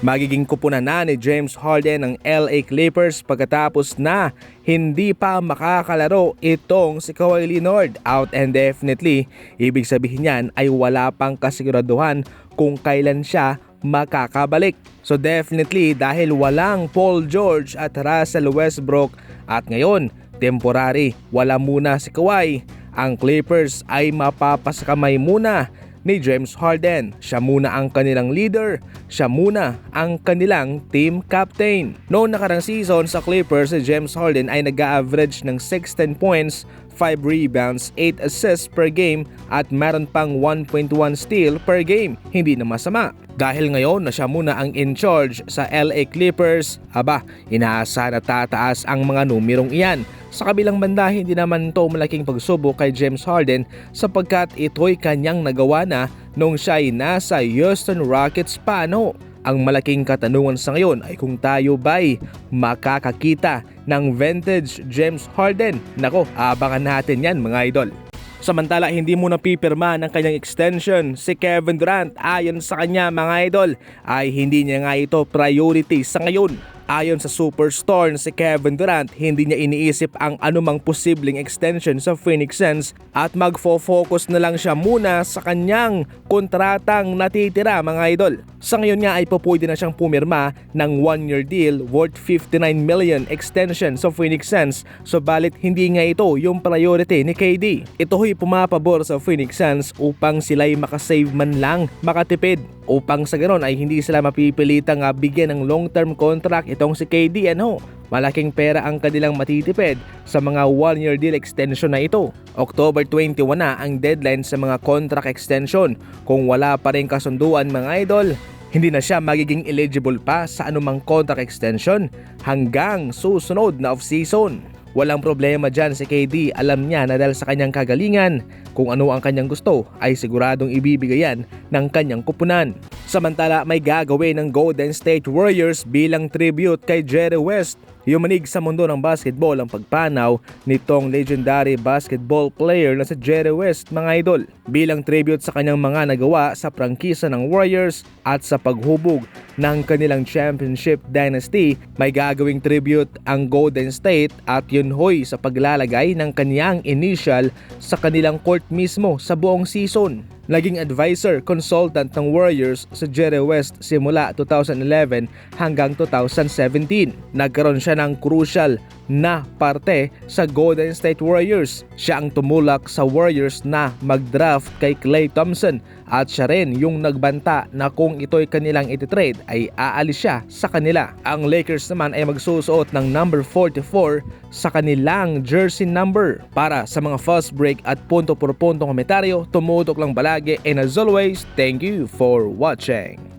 Magiging kupunan na ni James Harden ng LA Clippers pagkatapos na hindi pa makakalaro itong si Kawhi Leonard out indefinitely. Ibig sabihin yan ay wala pang kasiguraduhan kung kailan siya makakabalik. So definitely dahil walang Paul George at Russell Westbrook at ngayon temporary wala muna si Kawhi, ang Clippers ay mapapasakamay muna ni James Harden. Siya muna ang kanilang leader, siya muna ang kanilang team captain. Noong nakarang season sa Clippers, si James Harden ay nag-average ng 16 points, 5 rebounds, 8 assists per game at meron pang 1.1 steal per game. Hindi na masama. Dahil ngayon na siya muna ang in charge sa LA Clippers, aba, inaasahan na tataas ang mga numerong iyan. Sa kabilang banda, hindi naman to malaking pagsubok kay James Harden sapagkat ito'y kanyang nagawa na nung siya ay nasa Houston Rockets pa no. Ang malaking katanungan sa ngayon ay kung tayo ba'y makakakita ng vintage James Harden. Nako, abangan natin yan mga idol. Samantala, hindi mo napipirma ng kanyang extension si Kevin Durant ayon sa kanya mga idol ay hindi niya nga ito priority sa ngayon. Ayon sa superstar na si Kevin Durant, hindi niya iniisip ang anumang posibleng extension sa Phoenix Suns at magfo-focus na lang siya muna sa kanyang kontratang natitira mga idol. Sa ngayon nga ay pupwede na siyang pumirma ng one-year deal worth 59 million extension sa Phoenix Suns subalit hindi nga ito yung priority ni KD. Ito ho'y pumapabor sa Phoenix Suns upang sila'y makasave man lang makatipid upang sa ganon ay hindi sila mapipilitang uh, bigyan ng long-term contract itong si KD ano. Malaking pera ang kanilang matitipid sa mga one-year deal extension na ito. October 21 na ang deadline sa mga contract extension. Kung wala pa rin kasunduan mga idol, hindi na siya magiging eligible pa sa anumang contract extension hanggang susunod na off-season. Walang problema dyan si KD, alam niya na dahil sa kanyang kagalingan, kung ano ang kanyang gusto ay siguradong ibibigayan ng kanyang kupunan. Samantala may gagawin ng Golden State Warriors bilang tribute kay Jerry West. Yumanig sa mundo ng basketball ang pagpanaw nitong legendary basketball player na si Jerry West mga idol bilang tribute sa kanyang mga nagawa sa prangkisa ng Warriors at sa paghubog ng kanilang championship dynasty may gagawing tribute ang Golden State at yun hoy sa paglalagay ng kanyang initial sa kanilang court mismo sa buong season. Naging advisor, consultant ng Warriors sa Jerry West simula 2011 hanggang 2017. Nagkaroon siya ng crucial na parte sa Golden State Warriors. Siya ang tumulak sa Warriors na mag-draft kay Klay Thompson at siya rin yung nagbanta na kung ito'y kanilang ititrade ay aalis siya sa kanila. Ang Lakers naman ay magsusuot ng number 44 sa kanilang jersey number. Para sa mga fast break at punto por punto komentaryo, tumutok lang balagi and as always, thank you for watching.